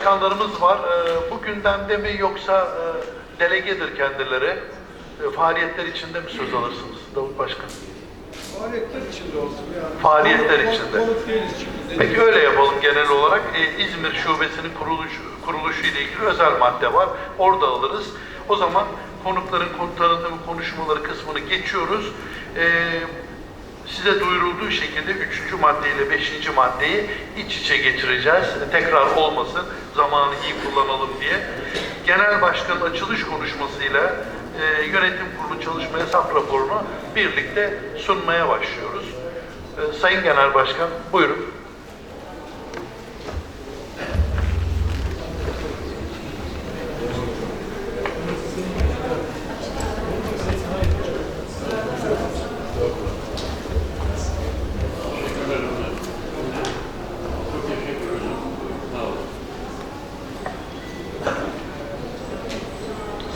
Başkanlarımız var. Ee, Bu gündemde mi yoksa e, delegedir kendileri? E, Faaliyetler içinde mi söz alırsınız Davut Başkan? Faaliyetler içinde olsun yani. Faaliyetler Konuk- içinde. Konuk değiliz çünkü. Peki öyle yapalım genel olarak. Ee, İzmir Şubesi'nin kuruluş, kuruluşu ile ilgili özel madde var. Orada alırız. O zaman konukların konu tanıtımı konuşmaları kısmını geçiyoruz. Ee, size duyurulduğu şekilde üçüncü madde ile beşinci maddeyi iç içe geçireceğiz. Tekrar olmasın, zamanı iyi kullanalım diye. Genel Başkanın açılış konuşmasıyla e, yönetim kurulu çalışma hesap raporunu birlikte sunmaya başlıyoruz. Ee, Sayın Genel Başkan, buyurun.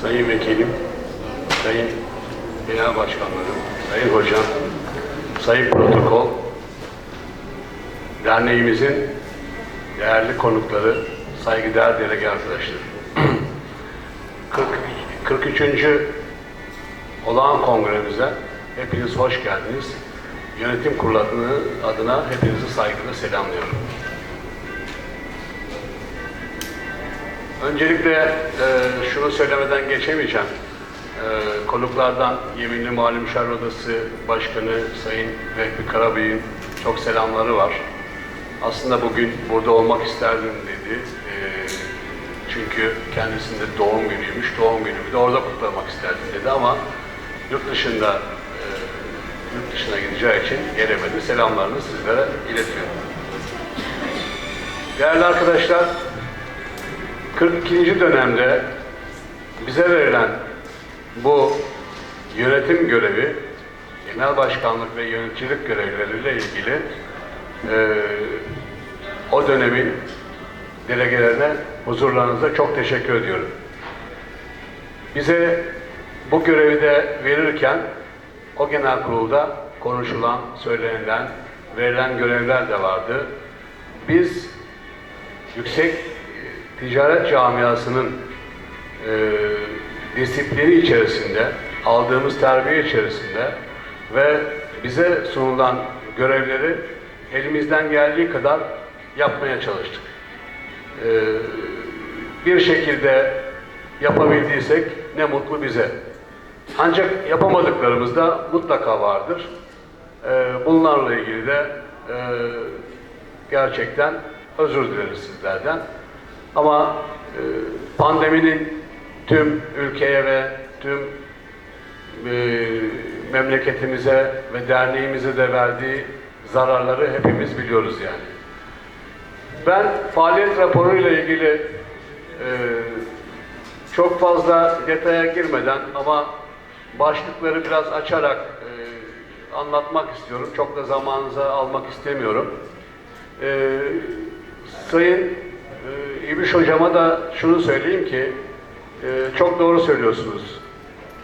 Sayın Vekilim, Sayın Genel Başkanlarım, Sayın Hocam, Sayın Protokol, derneğimizin değerli konukları, saygıdeğer delege arkadaşlar. 40, 43. olağan kongremize hepiniz hoş geldiniz. Yönetim kurulu adına, adına hepinizi saygıyla selamlıyorum. Öncelikle e, şunu söylemeden geçemeyeceğim. E, konuklardan Yeminli Mali Müşavir Odası Başkanı Sayın Vehbi Karabey'in çok selamları var. Aslında bugün burada olmak isterdim dedi. E, çünkü kendisinde doğum günüymüş. Doğum günümü de orada kutlamak isterdim dedi ama yurt dışında e, yurt dışına gideceği için gelemedi. Selamlarını sizlere iletiyorum. Değerli arkadaşlar, 42. dönemde bize verilen bu yönetim görevi, genel başkanlık ve yöneticilik görevleriyle ilgili e, o dönemin delegelerine huzurlarınızda çok teşekkür ediyorum. Bize bu görevi de verirken o genel kurulda konuşulan, söylenilen, verilen görevler de vardı. Biz yüksek ticaret camiasının e, disiplini içerisinde, aldığımız terbiye içerisinde ve bize sunulan görevleri elimizden geldiği kadar yapmaya çalıştık. E, bir şekilde yapabildiysek ne mutlu bize. Ancak yapamadıklarımız da mutlaka vardır. E, bunlarla ilgili de e, gerçekten özür dileriz sizlerden. Ama e, pandeminin tüm ülkeye ve tüm e, memleketimize ve derneğimize de verdiği zararları hepimiz biliyoruz yani. Ben faaliyet raporuyla ilgili e, çok fazla detaya girmeden ama başlıkları biraz açarak e, anlatmak istiyorum. Çok da zamanınızı almak istemiyorum. E, Sayın e, İbiş Hocama da şunu söyleyeyim ki e, çok doğru söylüyorsunuz.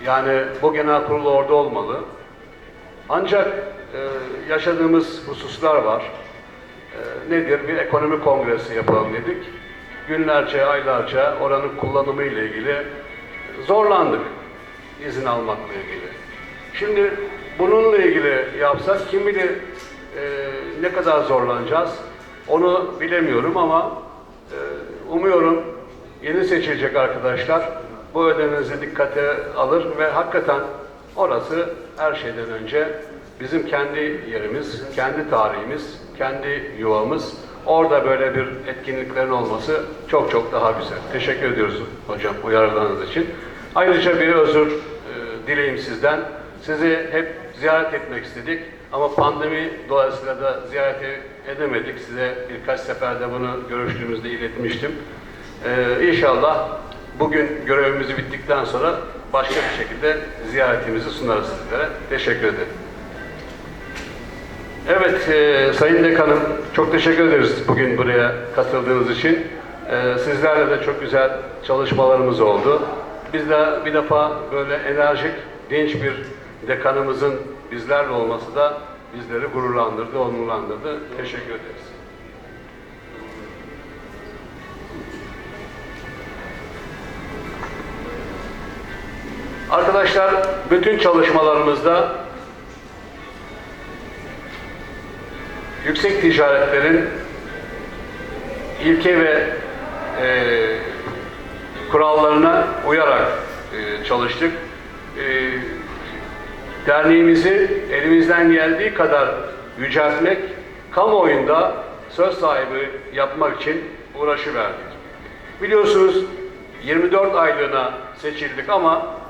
Yani bu genel kurul orada olmalı. Ancak e, yaşadığımız hususlar var. E, nedir? Bir ekonomi kongresi yapalım dedik. Günlerce, aylarca oranın kullanımı ile ilgili zorlandık izin almakla ilgili. Şimdi bununla ilgili yapsak kim bilir e, ne kadar zorlanacağız onu bilemiyorum ama e, umuyorum yeni seçilecek arkadaşlar bu ödemenizi dikkate alır ve hakikaten orası her şeyden önce bizim kendi yerimiz, kendi tarihimiz, kendi yuvamız. Orada böyle bir etkinliklerin olması çok çok daha güzel. Teşekkür ediyoruz hocam uyarılarınız için. Ayrıca bir özür e, dileyim sizden. Sizi hep ziyaret etmek istedik ama pandemi dolayısıyla da ziyaret edemedik. Size birkaç seferde bunu görüştüğümüzde iletmiştim. Ee, inşallah bugün görevimizi bittikten sonra başka bir şekilde ziyaretimizi sunarız sizlere. Teşekkür ederim. Evet, e, Sayın Dekanım, çok teşekkür ederiz bugün buraya katıldığınız için. E, sizlerle de çok güzel çalışmalarımız oldu. Biz de bir defa böyle enerjik, genç bir dekanımızın bizlerle olması da bizleri gururlandırdı, onurlandırdı. Teşekkür ederiz. Arkadaşlar bütün çalışmalarımızda yüksek ticaretlerin ilke ve e, kurallarına uyarak e, çalıştık. E, derneğimizi elimizden geldiği kadar yüceltmek, kamuoyunda söz sahibi yapmak için uğraşı verdik. Biliyorsunuz 24 aylığına seçildik ama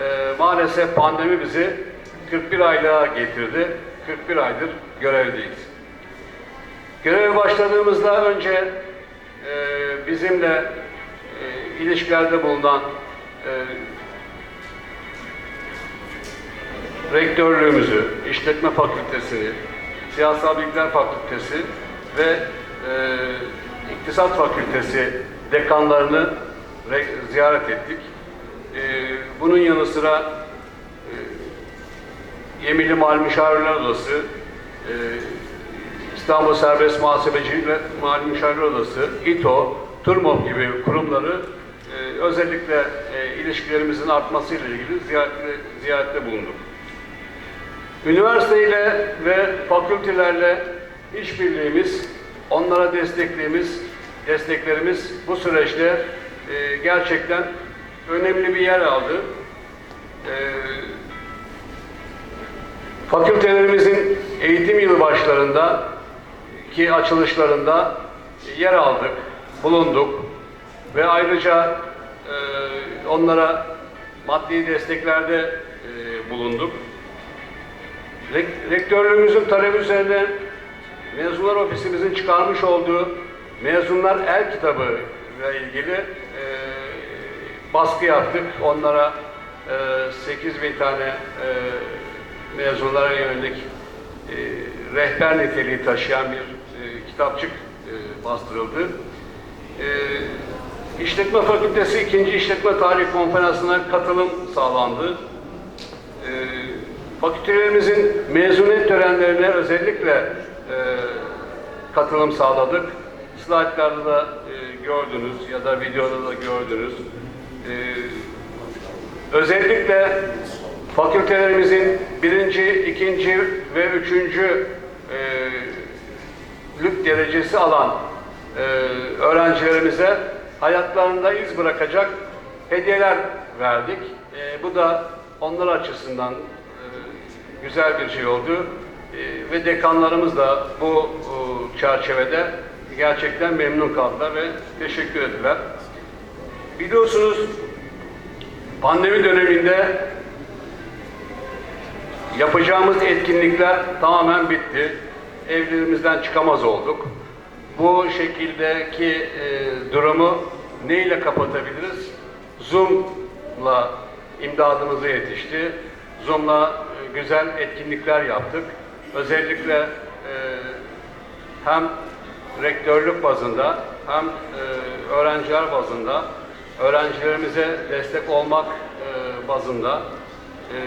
e, maalesef pandemi bizi 41 aylığa getirdi. 41 aydır görevdeyiz. Göreve başladığımızda önce e, bizimle e, ilişkilerde bulunan e, rektörlüğümüzü, işletme fakültesini, siyasal bilgiler fakültesi ve e, iktisat fakültesi dekanlarını re- ziyaret ettik. E, bunun yanı sıra e, Yeminli Mal Müşavirler Odası, e, İstanbul Serbest Muhasebeci ve Mali Müşavirler Odası, İTO, TURMOP gibi kurumları e, özellikle e, ilişkilerimizin artmasıyla ilgili ziyarette, ziyarette bulunduk. Üniversiteyle ve fakültelerle işbirliğimiz, onlara destekliğimiz, desteklerimiz bu süreçte e, gerçekten önemli bir yer aldı. E, fakültelerimizin eğitim yılı başlarında ki açılışlarında yer aldık, bulunduk ve ayrıca e, onlara maddi desteklerde e, bulunduk. Rek- Rektörlüğümüzün talebi üzerine mezunlar ofisimizin çıkarmış olduğu mezunlar el kitabı ile ilgili e, baskı yaptık. Onlara e, 8 bin tane e, mezunlara yönelik e, rehber niteliği taşıyan bir e, kitapçık e, bastırıldı. E, İşletme Fakültesi 2. İşletme Tarih Konferansı'na katılım sağlandı. E, fakültelerimizin mezuniyet törenlerine özellikle e, katılım sağladık. Slaytlarda da e, gördünüz ya da videoda da gördünüz. E, özellikle fakültelerimizin birinci, ikinci ve üçüncü e, lük derecesi alan e, öğrencilerimize hayatlarında iz bırakacak hediyeler verdik. E, bu da onlar açısından e, güzel bir şey oldu. E, ve dekanlarımız da bu e, çerçevede gerçekten memnun kaldılar ve teşekkür ettiler. Biliyorsunuz pandemi döneminde yapacağımız etkinlikler tamamen bitti. Evlerimizden çıkamaz olduk. Bu şekildeki e, durumu neyle kapatabiliriz? Zoom'la imdadımıza yetişti. Zoom'la e, güzel etkinlikler yaptık. Özellikle e, hem rektörlük bazında hem e, öğrenciler bazında öğrencilerimize destek olmak e, bazında e,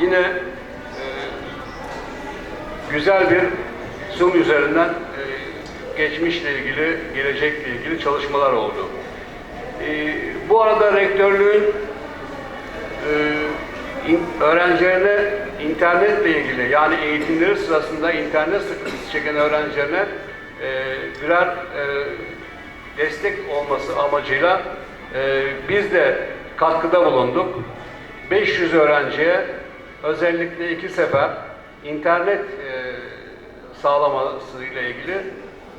yine e, güzel bir Zoom üzerinden e, geçmişle ilgili, gelecekle ilgili çalışmalar oldu. E, bu arada rektörlüğün e, in, öğrencilerine internetle ilgili yani eğitimleri sırasında internet sıkıntısı çeken öğrencilerine e, birer e, destek olması amacıyla e, biz de katkıda bulunduk. 500 öğrenciye özellikle iki sefer internet e, sağlaması ile ilgili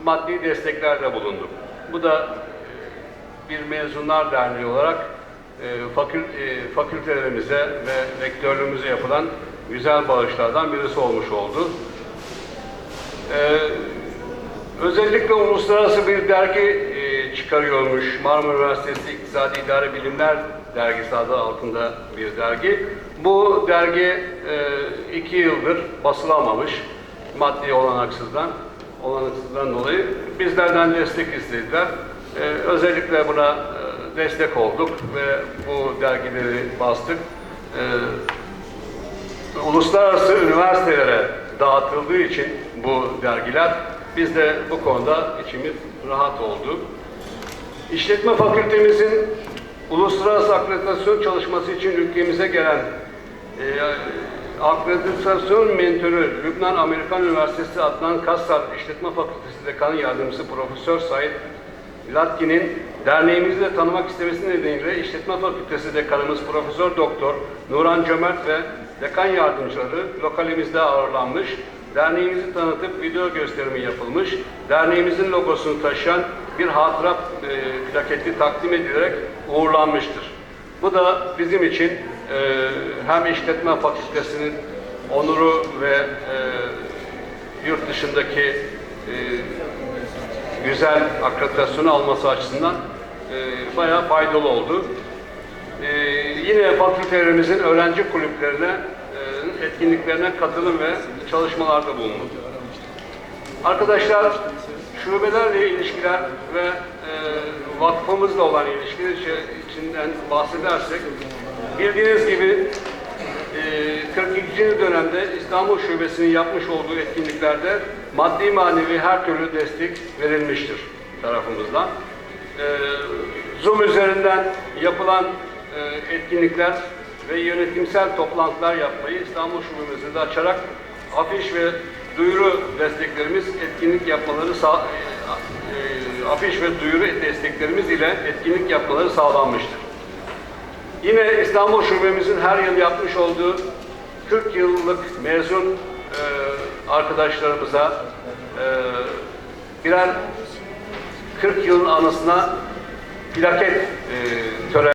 maddi desteklerde bulunduk. Bu da e, bir mezunlar derneği olarak e, e, fakültelerimize ve rektörlüğümüze yapılan güzel bağışlardan birisi olmuş oldu. E, özellikle uluslararası bir dergi çıkarıyormuş. Marmara Üniversitesi İktisadi İdare Bilimler Dergisi adı altında bir dergi. Bu dergi e, iki yıldır basılamamış maddi olanaksızdan olanaksızdan dolayı bizlerden destek istediler. E, özellikle buna e, destek olduk ve bu dergileri bastık. E, uluslararası üniversitelere dağıtıldığı için bu dergiler biz de bu konuda içimiz rahat oldu. İşletme fakültemizin uluslararası akreditasyon çalışması için ülkemize gelen e, akreditasyon mentörü Lübnan Amerikan Üniversitesi Adnan Kassar İşletme Fakültesi Dekanı Yardımcısı Profesör Said Latki'nin derneğimizi de tanımak istemesi nedeniyle İşletme Fakültesi Dekanımız Profesör Doktor Nuran Cömert ve dekan yardımcıları lokalimizde ağırlanmış, derneğimizi tanıtıp video gösterimi yapılmış, derneğimizin logosunu taşıyan bir hatıra e, plaketi takdim edilerek uğurlanmıştır. Bu da bizim için e, hem işletme fakültesinin onuru ve e, yurt dışındaki e, güzel akreditasyonu alması açısından e, bayağı faydalı oldu. E, yine fakültelerimizin öğrenci kulüplerine, etkinliklerine katılım ve çalışmalarda bulundu. Arkadaşlar, şubelerle ilişkiler ve e, vakfımızla olan ilişkiler içi- içinden bahsedersek, bildiğiniz gibi e, 42. dönemde İstanbul Şubesi'nin yapmış olduğu etkinliklerde maddi manevi her türlü destek verilmiştir tarafımızdan. E, Zoom üzerinden yapılan e, etkinlikler ve yönetimsel toplantılar yapmayı İstanbul Şubemizde de açarak afiş ve duyuru desteklerimiz etkinlik yapmaları e, e, afiş ve duyuru desteklerimiz ile etkinlik yapmaları sağlanmıştır. Yine İstanbul Şubemizin her yıl yapmış olduğu 40 yıllık mezun e, arkadaşlarımıza e, birer 40 yılın anısına plaket e, töreni